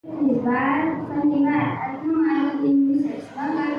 Sandiwara, sandiwara, artinya mengalir di Indonesia, sebagai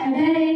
Hey.